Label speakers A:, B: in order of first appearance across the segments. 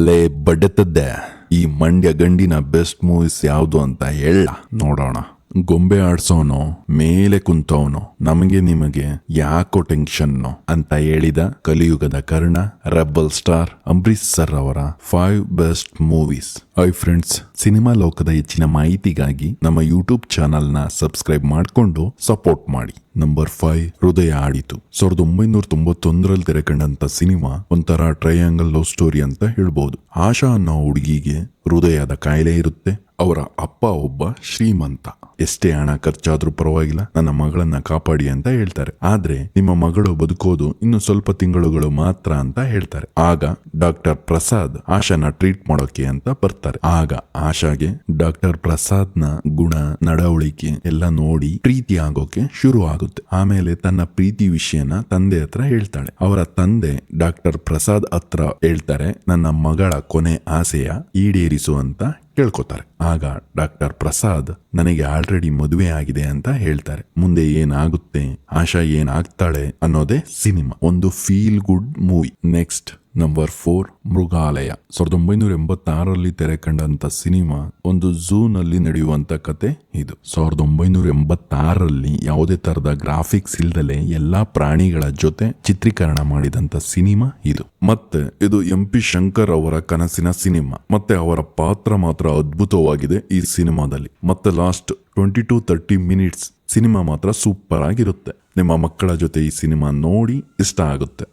A: ಲೇ ಬಡ್ಡೆತ್ತದ್ದೆ ಈ ಮಂಡ್ಯ ಗಂಡಿನ ಬೆಸ್ಟ್ ಮೂವೀಸ್ ಯಾವುದು ಅಂತ ಹೇಳ ನೋಡೋಣ. ಗೊಂಬೆ ಆಡ್ಸೋನು, ಮೇಲೆ ಕುಂತವನು ನಮಗೆ ನಿಮಗೆ ಯಾಕೋ ಟೆನ್ಷನ್ನು ಅಂತ ಹೇಳಿದ ಕಲಿಯುಗದ Karna rebel star Ambareesh sir ಅವರ five best movies hi friends cinema ಲೋಕದ ಹೆಚ್ಚಿನ ಮಾಹಿತಿಗಾಗಿ ನಮ್ಮ ಯೂಟ್ಯೂಬ್ ಚಾನಲ್ನ ಸಬ್ಸ್ಕ್ರೈಬ್ ಮಾಡಿಕೊಂಡು ಸಪೋರ್ಟ್ ಮಾಡಿ. ನಂಬರ್ ಫೈವ್ ಹೃದಯ ಆಡಿತು. ಸಾವಿರದ ಒಂಬೈನೂರ ತೊಂಬತ್ತೊಂದರಲ್ಲಿ ತೆರೆಕಂಡಂತ ಸಿನಿಮಾ ಒಂಥರ ಟ್ರಯಾಂಗಲ್ ಲವ್ ಸ್ಟೋರಿ ಅಂತ ಹೇಳ್ಬೋದು. ಆಶಾ ಅನ್ನೋ ಹುಡುಗಿಗೆ ಹೃದಯದ ಕಾಯಿಲೆ ಇರುತ್ತೆ. ಅವರ ಅಪ್ಪ ಒಬ್ಬ ಶ್ರೀಮಂತ. ಎಷ್ಟೇ ಹಣ ಖರ್ಚಾದ್ರೂ ಪರವಾಗಿಲ್ಲ, ನನ್ನ ಮಗಳನ್ನ ಕಾಪಾಡಿ ಅಂತ ಹೇಳ್ತಾರೆ. ಆದ್ರೆ ನಿಮ್ಮ ಮಗಳು ಬದುಕೋದು ಇನ್ನು ಸ್ವಲ್ಪ ತಿಂಗಳುಗಳು ಮಾತ್ರ ಅಂತ ಹೇಳ್ತಾರೆ. ಆಗ ಡಾಕ್ಟರ್ ಪ್ರಸಾದ್ ಆಶಾನ ಟ್ರೀಟ್ ಮಾಡೋಕೆ ಅಂತ ಬರ್ತಾರೆ. ಆಗ ಆಶಾಗೆ ಡಾಕ್ಟರ್ ಪ್ರಸಾದ್ನ ಗುಣ, ನಡವಳಿಕೆ ಎಲ್ಲ ನೋಡಿ ಪ್ರೀತಿ ಆಗೋಕೆ ಶುರು ಆಗುತ್ತೆ. ಆಮೇಲೆ ತನ್ನ ಪ್ರೀತಿ ವಿಷಯನ ತಂದೆ ಹತ್ರ ಹೇಳ್ತಾಳೆ. ಅವರ ತಂದೆ ಡಾಕ್ಟರ್ ಪ್ರಸಾದ್ ಹತ್ರ ಹೇಳ್ತಾರೆ, ನನ್ನ ಮಗಳ ಕೊನೆ ಆಸೆಯ ಈಡೇರಿಸು ಅಂತ ಕೇಳ್ಕೊತಾರೆ. ಆಗ ಡಾಕ್ಟರ್ ಪ್ರಸಾದ್ ನನಗೆ ಆಲ್ರೆಡಿ ಮದುವೆ ಆಗಿದೆ ಅಂತ ಹೇಳ್ತಾರೆ. ಮುಂದೆ ಏನಾಗುತ್ತೆ? ಆಶಾ ಏನಾಗ್ತಾಳೆ ಅನ್ನೋದೇ ಸಿನಿಮಾ. ಒಂದು feel good movie next number four Mrugalaya. ಸಾವಿರದ ಒಂಬೈನೂರ ಎಂಬತ್ತಾರರಲ್ಲಿ ತೆರೆ ಕಂಡಂತ ಸಿನಿಮಾ ಒಂದು ಝೂ ನಲ್ಲಿ ನಡೆಯುವಂತ ಕತೆ ಇದು. ಸಾವಿರದ ಒಂಬೈನೂರ ಎಂಬತ್ತಾರರಲ್ಲಿ ಯಾವುದೇ ತರದ ಗ್ರಾಫಿಕ್ಸ್ ಇಲ್ದಲೆ ಎಲ್ಲಾ ಪ್ರಾಣಿಗಳ ಜೊತೆ ಚಿತ್ರೀಕರಣ ಮಾಡಿದಂತ ಸಿನಿಮಾ ಇದು. ಮತ್ತೆ, ಇದು ಎಂ ಪಿ ಶಂಕರ್ ಅವರ ಕನಸಿನ ಸಿನಿಮಾ. ಮತ್ತೆ ಅವರ ಪಾತ್ರ ಮಾತ್ರ ಅದ್ಭುತವಾಗಿದೆ ಈ ಸಿನಿಮಾದಲ್ಲಿ. ಮತ್ತೆ last twenty two thirty minutes cinema ಮಾತ್ರ ಸೂಪರ್ ಆಗಿರುತ್ತೆ. ನಿಮ್ಮ ಮಕ್ಕಳ ಜೊತೆ ಈ ಸಿನಿಮಾ ನೋಡಿ ಇಷ್ಟ ಆಗುತ್ತೆ.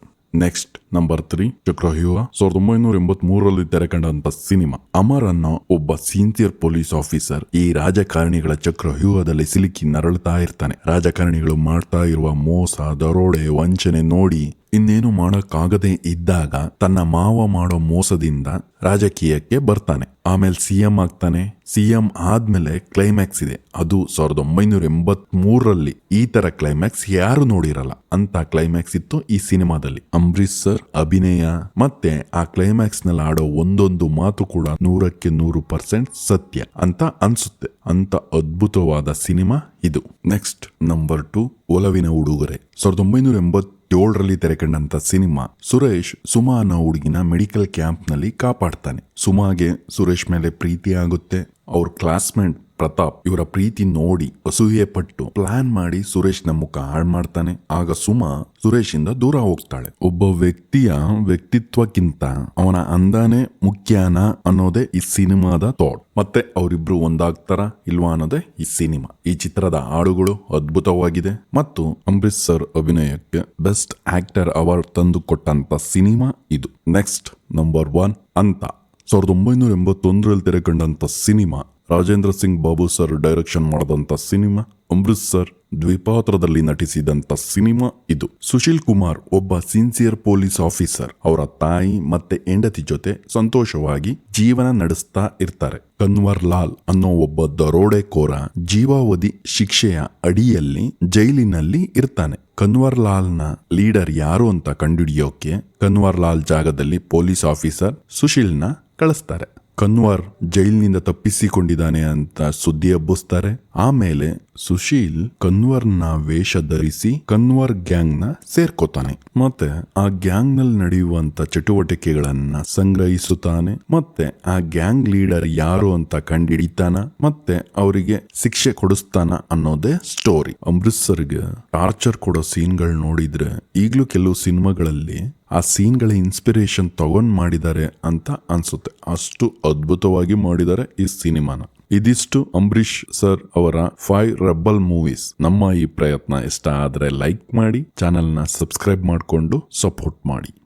A: ನೆಕ್ಸ್ಟ್ ನಂಬರ್ ತ್ರೀ ಚಕ್ರವ್ಯೂಹ ಸಾವಿರದ ಒಂಬೈನೂರ ಎಂಬತ್ ಮೂರರಲ್ಲಿ ತೆರೆಕಂಡಂತ ಸಿನಿಮಾ ಅಮರ್ ಅನ್ನೋ ಒಬ್ಬ ಸೀನಿಯರ್ ಪೊಲೀಸ್ ಆಫೀಸರ್ ಈ ರಾಜಕಾರಣಿಗಳ ಚಕ್ರವ್ಯೂಹದಲ್ಲಿ ಸಿಲುಕಿ ನರಳುತ್ತಾ ಇರ್ತಾನೆ. ರಾಜಕಾರಣಿಗಳು ಮಾಡ್ತಾ ಇರುವ ಮೋಸ, ದರೋಡೆ, ವಂಚನೆ ನೋಡಿ ಇನ್ನೇನು ಮಾಡೋಕ್ಕಾಗದೆ ಇದ್ದಾಗ ತನ್ನ ಮಾವ ಮಾಡೋ ಮೋಸದಿಂದ ರಾಜಕೀಯಕ್ಕೆ ಬರ್ತಾನೆ. ಆಮೇಲೆ ಸಿ ಎಂ ಆಗ್ತಾನೆ. ಸಿ ಎಂ ಆದ್ಮೇಲೆ ಕ್ಲೈಮ್ಯಾಕ್ಸ್ ಇದೆ. ಅದು ಸಾವಿರದ ಒಂಬೈನೂರ ಎಂಬತ್ ಮೂರರಲ್ಲಿ ಈ ತರ ಕ್ಲೈಮ್ಯಾಕ್ಸ್ ಯಾರು ನೋಡಿರಲ್ಲ. ಅಂತ ಕ್ಲೈಮ್ಯಾಕ್ಸ್ ಇತ್ತು ಈ ಸಿನಿಮಾದಲ್ಲಿ. ಅಂಬರೀಶ್ ಸರ್, ಅಭಿನಯ. ಮತ್ತೆ ಆ ಕ್ಲೈಮ್ಯಾಕ್ಸ್ನಲ್ಲಿ ಆಡೋ ಒಂದೊಂದು ಮಾತು ಕೂಡ ನೂರಕ್ಕೆ ನೂರು ಪರ್ಸೆಂಟ್ ಸತ್ಯ ಅಂತ ಅನ್ಸುತ್ತೆ. ಅಂತ ಅದ್ಭುತವಾದ ಸಿನಿಮಾ ಇದು. ನೆಕ್ಸ್ಟ್ ನಂಬರ್ ಟು ಒಲವಿನ ಉಡುಗೊರೆ. ಸಾವಿರದ ಒಂಬೈನೂರ ಎಂಬತ್ ಏಳರಲ್ಲಿ ತೆರೆಕಂಡಂತ ಸಿನಿಮಾ ಸುರೇಶ್ ಸುಮಾ ಹುಡುಗಿನ ಮೆಡಿಕಲ್ ಕ್ಯಾಂಪ್ನಲ್ಲಿ ಕಾಪಾಡ್ತಾನೆ. ಸುಮಾಗೆ ಸುರೇಶ್ ಮೇಲೆ ಪ್ರೀತಿ ಆಗುತ್ತೆ. ಅವ್ರ ಕ್ಲಾಸ್ಮೇಟ್ ಪ್ರತಾಪ್ ಇವರ ಪ್ರೀತಿ ನೋಡಿ ಅಸೂಯೆ ಪಟ್ಟು ಪ್ಲಾನ್ ಮಾಡಿ ಸುರೇಶ್ನ ಮುಖ ಹಾಳು ಮಾಡ್ತಾನೆ. ಆಗ ಸುಮಾ ಸುರೇಶ್ ಇಂದ ದೂರ ಹೋಗ್ತಾಳೆ. ಒಬ್ಬ ವ್ಯಕ್ತಿಯ ವ್ಯಕ್ತಿತ್ವಕ್ಕಿಂತ ಅವನ ಅಂದಾನೆ ಮುಖ್ಯನಾ ಅನ್ನೋದೇ ಈ ಸಿನಿಮಾದ ಥಾಟ್ ಮತ್ತೆ ಅವರಿಬ್ರು ಒಂದಾಗ್ತಾರ ಇಲ್ವಾ ಅನ್ನೋದೇ ಈ ಸಿನಿಮಾ. ಈ ಚಿತ್ರದ ಹಾಡುಗಳು ಅದ್ಭುತವಾಗಿದೆ. ಮತ್ತು ಅಂಬರೀಶ್ ಸರ್ ಅಭಿನಯಕ್ಕೆ ಬೆಸ್ಟ್ ಆಕ್ಟರ್ ಅವಾರ್ಡ್ ತಂದು ಕೊಟ್ಟಂತ ಸಿನಿಮಾ ಇದು. ನೆಕ್ಸ್ಟ್ ನಂಬರ್ ಒನ್ ಅಂತ ಸಾವಿರದ ಒಂಬೈನೂರ ಎಂಬತ್ತೊಂದರಲ್ಲಿ ತೆರೆಕಂಡಂತ cinema, Rajendra Singh Babu sir direction ಮಾಡಿದಂಥ ಸಿನಿಮಾ, ಅಮೃತ್ ಸರ್ ದ್ವಿಪಾತ್ರದಲ್ಲಿ ನಟಿಸಿದಂತ ಸಿನಿಮಾ ಇದು. ಸುಶೀಲ್ ಕುಮಾರ್ ಒಬ್ಬ ಸಿನ್ಸಿಯರ್ ಪೊಲೀಸ್ ಆಫೀಸರ್. ಅವರ ತಾಯಿ ಮತ್ತೆ ಹೆಂಡತಿ ಜೊತೆ ಸಂತೋಷವಾಗಿ ಜೀವನ ನಡೆಸ್ತಾ ಇರ್ತಾರೆ. ಕನ್ವರ್ ಲಾಲ್ ಅನ್ನೋ ಒಬ್ಬ ದರೋಡೆಕೋರ ಜೀವಾವಧಿ ಶಿಕ್ಷೆಯ ಅಡಿಯಲ್ಲಿ ಜೈಲಿನಲ್ಲಿ ಇರ್ತಾನೆ. ಕನ್ವರ್ ಲಾಲ್ನ ಲೀಡರ್ ಯಾರು ಅಂತ ಕಂಡುಹಿಡಿಯೋಕೆ ಕನ್ವರ್ ಲಾಲ್ ಜಾಗದಲ್ಲಿ ಪೊಲೀಸ್ ಆಫೀಸರ್ ಸುಶೀಲ್ನ ಕಳಿಸ್ತಾರೆ. ಕನ್ವರ್ ಜೈಲಿನಿಂದ ತಪ್ಪಿಸಿಕೊಂಡಿದ್ದಾನೆ ಅಂತ ಸುದ್ದಿ ಹಬ್ಬಿಸ್ತಾರೆ. ಆಮೇಲೆ ಸುಶೀಲ್ ಕನ್ವರ್ನ ವೇಷ ಧರಿಸಿ ಕನ್ವರ್ ಗ್ಯಾಂಗ್ನ ಸೇರ್ಕೋತಾನೆ. ಮತ್ತೆ ಆ ಗ್ಯಾಂಗ್ನಲ್ಲಿ ನಡೆಯುವಂತ ಚಟುವಟಿಕೆಗಳನ್ನ ಸಂಗ್ರಹಿಸುತ್ತಾನೆ. ಮತ್ತೆ ಆ ಗ್ಯಾಂಗ್ ಲೀಡರ್ ಯಾರು ಅಂತ ಕಂಡಿಡಿತಾನ. ಮತ್ತೆ ಅವರಿಗೆ ಶಿಕ್ಷೆ ಕೊಡಿಸ್ತಾನ ಅನ್ನೋದೇ ಸ್ಟೋರಿ ಅಮೃತ್ಸರ್ಗೆ ಟಾರ್ಚರ್ ಕೊಡೋ ಸೀನ್ಗಳು ನೋಡಿದ್ರೆ ಈಗಲೂ ಕೆಲವು ಸಿನಿಮಾಗಳಲ್ಲಿ ಆ ಸೀನ್ಗಳ ಇನ್ಸ್ಪಿರೇಷನ್ ತಗೊಂಡ್ ಮಾಡಿದ್ದಾರೆ ಅಂತ ಅನ್ಸುತ್ತೆ. ಅಷ್ಟು ಅದ್ಭುತವಾಗಿ ಮಾಡಿದ್ದಾರೆ ಈ ಸಿನಿಮಾನ. ಇದಿಷ್ಟು ಅಂಬರೀಶ್ ಸರ್ ಅವರ ಫೈವ್ ರಬ್ಬಲ್ ಮೂವೀಸ್. ನಮ್ಮ ಈ ಪ್ರಯತ್ನ ಇಷ್ಟ ಆದರೆ ಲೈಕ್ ಮಾಡಿ, ಚಾನೆಲ್ನ ಸಬ್ಸ್ಕ್ರೈಬ್ ಮಾಡಿಕೊಂಡು ಸಪೋರ್ಟ್ ಮಾಡಿ.